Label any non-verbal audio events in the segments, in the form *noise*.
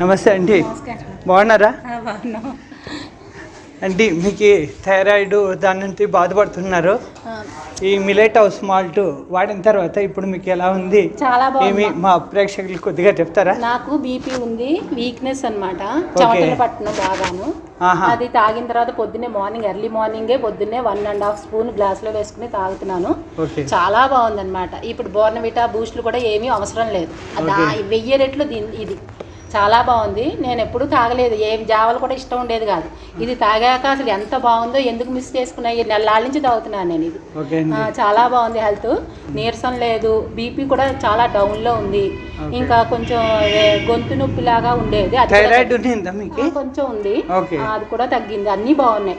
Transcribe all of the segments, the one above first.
నమస్తే అండి బాగున్నారా? అంటే మీకు థైరాయిడ్ దాని నుంచి బాధపడుతున్నారు. ఈ మిలెట్ హౌస్ మాల్ట్ వాడిన తర్వాత ఇప్పుడు మీకు ఎలా ఉంది? చాలా ఏమి బాగుంది మా ప్రేక్షకులు కొద్దిగా చెప్తారా? నాకు బీపీ ఉంది వీక్నెస్ అన్నమాట. చెమటలు పట్టడం బాగాను. అది తాగిన తర్వాత పొద్దున్నే మార్నింగ్ ఎర్లీ మార్నింగే పొద్దున్నే వన్ అండ్ హాఫ్ స్పూన్ గ్లాస్లో వేసుకుని తాగుతున్నాను. చాలా బాగుందన్నమాట. ఇప్పుడు బోర్నవిటా బూస్ట్లు కూడా ఏమీ అవసరం లేదు. వెయ్యి రెట్లు ఇది. చాలా బాగుంది. నేను ఎప్పుడూ తాగలేదు. ఏ జావలు కూడా ఇష్టం ఉండేది కాదు. ఇది తాగాక అసలు ఎంత బాగుందో ఎందుకు మిస్ చేసుకున్నా? ఈ నెలల నుంచి తాగుతున్నాను నేను ఇది. చాలా బాగుంది హెల్త్. నీరసం లేదు. బీపీ కూడా చాలా డౌన్లో ఉంది. ఇంకా కొంచెం గొంతు నొప్పి లాగా ఉండేది కొంచెం ఉంది. అది కూడా తగ్గింది. అన్నీ బాగున్నాయి.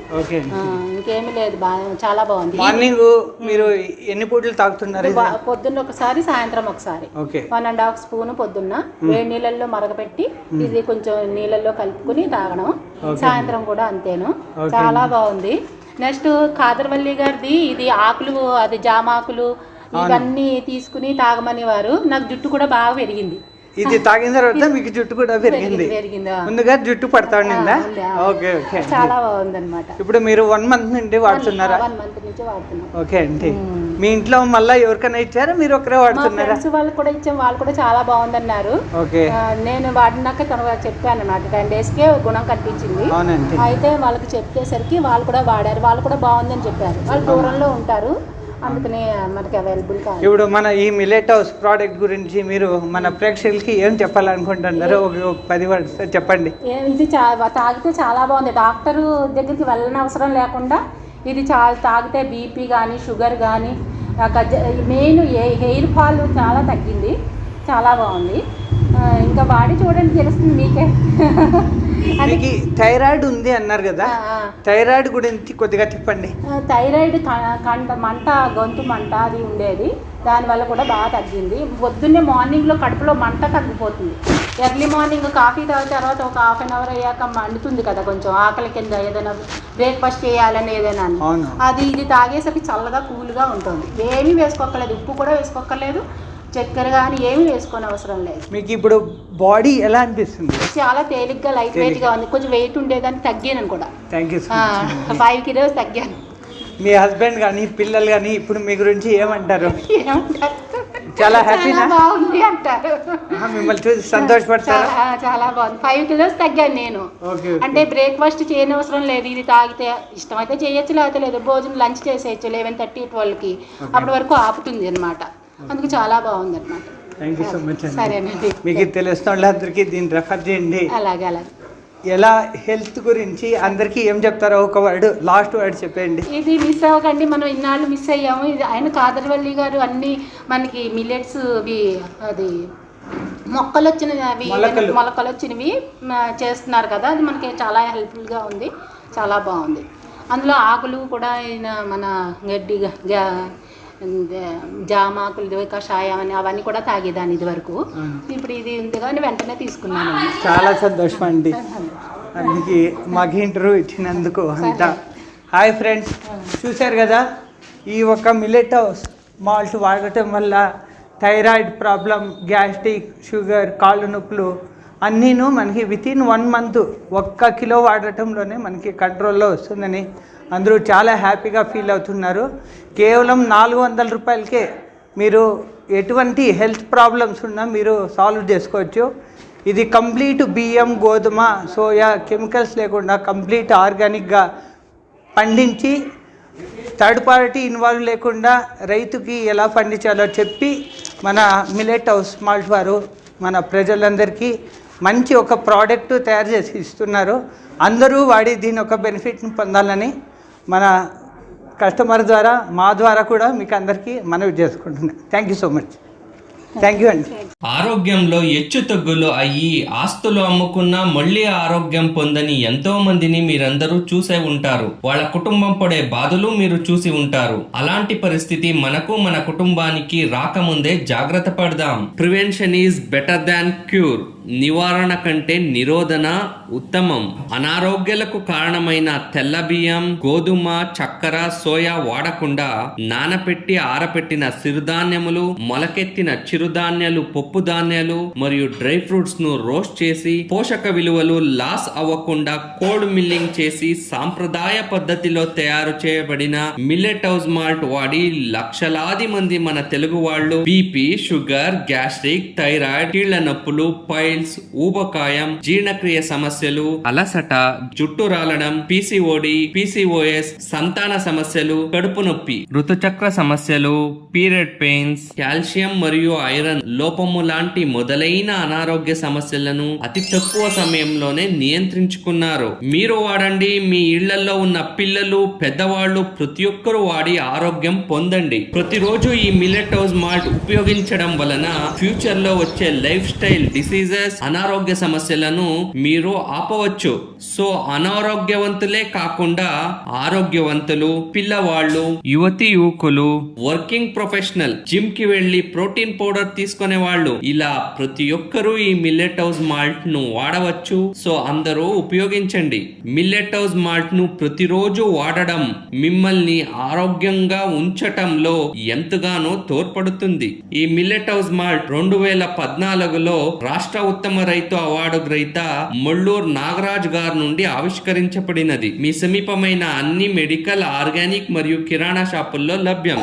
ఇంకేమీ లేదు. చాలా బాగుంది. మార్నింగ్ మీరు ఎన్ని పూటలు తాగుతున్నారు పొద్దున్న ఒకసారి సాయంత్రం ఒకసారి. వన్ అండ్ హాఫ్ స్పూన్ పొద్దున్న. వేడి నీళ్ళల్లో మరగపెట్టి ఇది కొంచెం నీళ్ళల్లో కలుపుకుని తాగడం. సాయంత్రం కూడా అంతేను. చాలా బాగుంది. నెక్స్ట్ కాదర్వల్లి గారిది ఇది ఆకులు అది జామాకులు ఇవన్నీ తీసుకుని తాగమని వారు నాకు జుట్టు కూడా బాగా పెరిగింది. ఇది తాగిన తర్వాత మీకు జుట్టు కూడా పెరిగింది. పెరిగిందా ముందుగా జుట్టు పడతా ఉండిందా. ఓకే ఓకే చాలా బాగుందన్నమాట. ఇప్పుడు మీరు వన్ మంత్ నుండి వాడుతున్నారా? వన్ మంత్ నుంచి వాడుతున్నాం. ఓకే అండి. మీ ఇంట్లో మళ్ళీ ఎవరికైనా ఇచ్చారా? మీరు ఒకరే వాడుతున్నారా? ఫ్రెండ్స్ వాళ్ళకి కూడా ఇచ్చాం. వాళ్ళు కూడా చాలా బాగుందన్నారు. ఓకే. నేను వాడినాక తను చెప్పాను అన్నమాట. టెన్ డేస్కే గుణం కనిపించింది. అవునండి. అయితే వాళ్ళకి చెప్పేసరికి వాళ్ళు కూడా వాడారు. వాళ్ళు కూడా బాగుందని చెప్పారు. వాళ్ళు దూరంలో ఉంటారు. అందుకని మనకి అవైలబుల్ కాదు. ఇప్పుడు మన ఈ మిలెట్ హౌస్ ప్రోడక్ట్ గురించి మీరు మన ప్రేక్షకులకి ఏం చెప్పాలనుకుంటున్నారో ఒక పది వర్డ్స్ చెప్పండి. ఇది తాగితే చాలా బాగుంది. డాక్టర్ దగ్గరికి వెళ్ళని అవసరం లేకుండా ఇది చాలా తాగితే బీపీ కానీ షుగర్ కానీ మెయిన్ హెయిర్ ఫాల్ చాలా తగ్గింది. చాలా బాగుంది. ఇంకా వాడి చూడండి తెలుస్తుంది మీకే. *laughs* మీకు థైరాయిడ్ ఉంది అన్నారు కదా. థైరాయిడ్ గురించి కొద్దిగా చెప్పండి థైరాయిడ్ కంట మంట గొంతు మంట అది ఉండేది. దానివల్ల కూడా బాగా తగ్గింది. పొద్దున్నే మార్నింగ్లో కడుపులో మంట తగ్గిపోతుంది ఎర్లీ మార్నింగ్ కాఫీ తాగిన తర్వాత ఒక హాఫ్ అన్ అవర్ అయ్యాక మండుతుంది కదా కొంచెం. ఆకలి కింద ఏదైనా బ్రేక్ఫాస్ట్ చేయాలని ఏదైనా అది ఇది తాగేసరికి చల్లగా కూల్గా ఉంటుంది. ఏమీ వేసుకోక్కర్లేదు. ఉప్పు కూడా వేసుకోక్కర్లేదు. చక్కెర కానీ ఏమీ వేసుకోని అవసరం లేదు. మీకు ఇప్పుడు బాడీ ఎలా అనిపిస్తుంది? చాలా తేలిగ్గా లైట్ వెయిట్గా ఉంది. కొంచెం వెయిట్ ఉండేదాన్ని తగ్గాను కూడా. థ్యాంక్ యూ ఫైవ్ కిలోస్ తగ్గాను. మీ హస్బెండ్ కానీ పిల్లలు కానీ ఇప్పుడు మీ గురించి ఏమంటారు? ఏమంటారు? చాలా హ్యాపీనా బాగుంది అంటారు. మిమ్మల్ని చూసి సంతోషపడతారా? చాలా చాలా బాగుంది. ఫైవ్ కిలోస్ తగ్గాను నేను. ఓకే అంటే బ్రేక్ఫాస్ట్ చేయని అవసరం లేదు. ఇది తాగితే ఇష్టమైతే చేయొచ్చు లేకపోతే లేదు. భోజనం లంచ్ చేసేయచ్చు లెవెన్ థర్టీ ట్వెల్వ్కి అప్పటి వరకు ఆపుతుంది అనమాట అందుకు చాలా బాగుంది అనమాట థ్యాంక్ యూ సో మచ్ అండి. సరేనండి. మీకు తెలిసిన వాళ్ళందరికీ దీన్ని రెఫర్ చేయండి. అలాగే అలాగే. ఎలా హెల్త్ గురించి అందరికీ ఏం చెప్తారో ఒక వర్డ్ లాస్ట్ వర్డ్ చెప్పండి ఇది మిస్ అవ్వకండి మనం ఇన్నాళ్ళు మిస్ అయ్యాము. ఇది ఆయన కాదరవల్లి గారు అన్ని మనకి మిల్లెట్స్ ఇవి అది మొక్కలు వచ్చినవి అవి మొలకలు. వచ్చినవి చేస్తున్నారు కదా. అది మనకి చాలా హెల్ప్ఫుల్గా ఉంది. చాలా బాగుంది. అందులో ఆకులు కూడా ఈయన మన గడ్డి జామాకులు కషాయం అని అవన్నీ కూడా తాగేదాన్ని ఇది వరకు ఇప్పుడు ఇది ఉంది కానీ వెంటనే తీసుకున్నాను. చాలా సంతోషం అండి అందుకే మాకు ఇంటర్వ్యూ ఇచ్చినందుకు అంతా. హాయ్ ఫ్రెండ్స్ చూశారు కదా? ఈ ఒక్క మిల్లెట్ హౌస్ మాల్ట్ వాడటం వల్ల థైరాయిడ్ ప్రాబ్లం గ్యాస్ట్రిక్ షుగర్ కాళ్ళు నొప్పులు అన్నీను మనకి విత్ ఇన్ వన్ మంత్ ఒక్క కిలో వాడటంలోనే మనకి కంట్రోల్లో వస్తుందని అందరూ చాలా హ్యాపీగా ఫీల్ అవుతున్నారు. కేవలం నాలుగు వందల రూపాయలకే మీరు ఎటువంటి హెల్త్ ప్రాబ్లమ్స్ ఉన్నా మీరు సాల్వ్ చేసుకోవచ్చు. ఇది కంప్లీట్ బియ్యం గోధుమ సోయా కెమికల్స్ లేకుండా కంప్లీట్ ఆర్గానిక్గా పండించి థర్డ్ పార్టీ ఇన్వాల్వ్ లేకుండా రైతుకి ఎలా పండించాలో చెప్పి మన మిలెట్ హౌస్ మాల్ట్ వారు మన ప్రజలందరికీ మంచి ఒక ప్రోడక్ట్ తయారు చేసి ఇస్తున్నారు. అందరూ వాడి దీని ఒక బెనిఫిట్ని పొందాలని మన కస్టమర్ ద్వారా మా ద్వారా కూడా మీకు అందరికీ మనవి చేసుకుంటున్నాను thank you so much thank you అండి. ఆరోగ్యంలో హెచ్చు తగ్గులు అయ్యి ఆస్తులు అమ్ముకున్నా మళ్ళీ ఆరోగ్యం పొందని ఎంతో మందిని మీరందరూ చూసే ఉంటారు. వాళ్ళ కుటుంబం పడే బాధలు మీరు చూసి ఉంటారు. అలాంటి పరిస్థితి మనకు మన కుటుంబానికి రాకముందే జాగ్రత్త పడదాం. Prevention is better than cure నివారణ కంటే నిరోధన ఉత్తమం. అనారోగ్యాలకు కారణమైన తెల్ల బియ్యం గోధుమ చక్కెర సోయా వాడకుండా నానపెట్టి ఆరపెట్టిన సిరుధాన్యములు మొలకెత్తిన చిరుధాన్యాలు పప్పు ధాన్యాలు మరియు డ్రై ఫ్రూట్స్ను రోస్ట్ చేసి పోషక విలువలు లాస్ అవ్వకుండా కోల్డ్ మిల్లింగ్ చేసి సాంప్రదాయ పద్ధతిలో తయారు చేయబడిన మిల్లెట్ హౌస్ మాల్ట్ వాడి లక్షలాది మంది మన తెలుగు వాళ్ళు బీపీ షుగర్ గ్యాస్ట్రిక్ థైరాయిడ్ కీళ్ళ నొప్పులు ఆయిల్స్ ఊబకాయం జీర్ణక్రియ సమస్యలు అలసట జుట్టు రాలడం పీసీఓడి పీసీఓఎస్ సంతాన సమస్యలు కడుపు నొప్పి ఋతుచక్ర సమస్యలు పీరియడ్ పెయిన్స్ కాల్షియం మరియు ఐరన్ లోపము లాంటి మొదలైన అనారోగ్య సమస్యలను అతి తక్కువ సమయంలోనే నియంత్రించుకున్నారు. మీరు వాడండి మీ ఇళ్ళలో ఉన్న పిల్లలు పెద్దవాళ్ళు ప్రతి ఒక్కరూ వాడి ఆరోగ్యం పొందండి. ప్రతిరోజు ఈ మిల్లెట్ హౌస్ మాల్ట్ ఉపయోగించడం వలన ఫ్యూచర్లో వచ్చే లైఫ్ స్టైల్ డిసీజెస్ అనారోగ్య సమస్యలను మీరు ఆపవచ్చు. సో అనారోగ్యవంతులే కాకుండా ఆరోగ్యవంతులు పిల్లవాళ్ళు యువతి యువకులు వర్కింగ్ ప్రొఫెషనల్ జిమ్కి వెళ్ళి ప్రోటీన్ పౌడర్ తీసుకునే వాళ్ళు. ఇలా ప్రతి ఒక్కరూ ఈ మిల్లెట్ హౌస్ మాల్ట్ను వాడవచ్చు. సో అందరూ ఉపయోగించండి. మిల్లెట్ హౌస్ మాల్ట్ను ప్రతిరోజు వాడడం మిమ్మల్ని ఆరోగ్యంగా ఉంచటంలో ఎంతగానో తోడ్పడుతుంది. ఈ మిల్లెట్ హౌస్ మాల్ట్ రెండు వేల పద్నాలుగులో రాష్ట్ర ఉత్తమ రైతు అవార్డు గ్రహీత మొల్లూరు నాగరాజ్ గారి నుండి ఆవిష్కరించబడినది. మీ సమీపమైన అన్ని మెడికల్ ఆర్గానిక్ మరియు కిరాణా షాపుల్లో లభ్యం.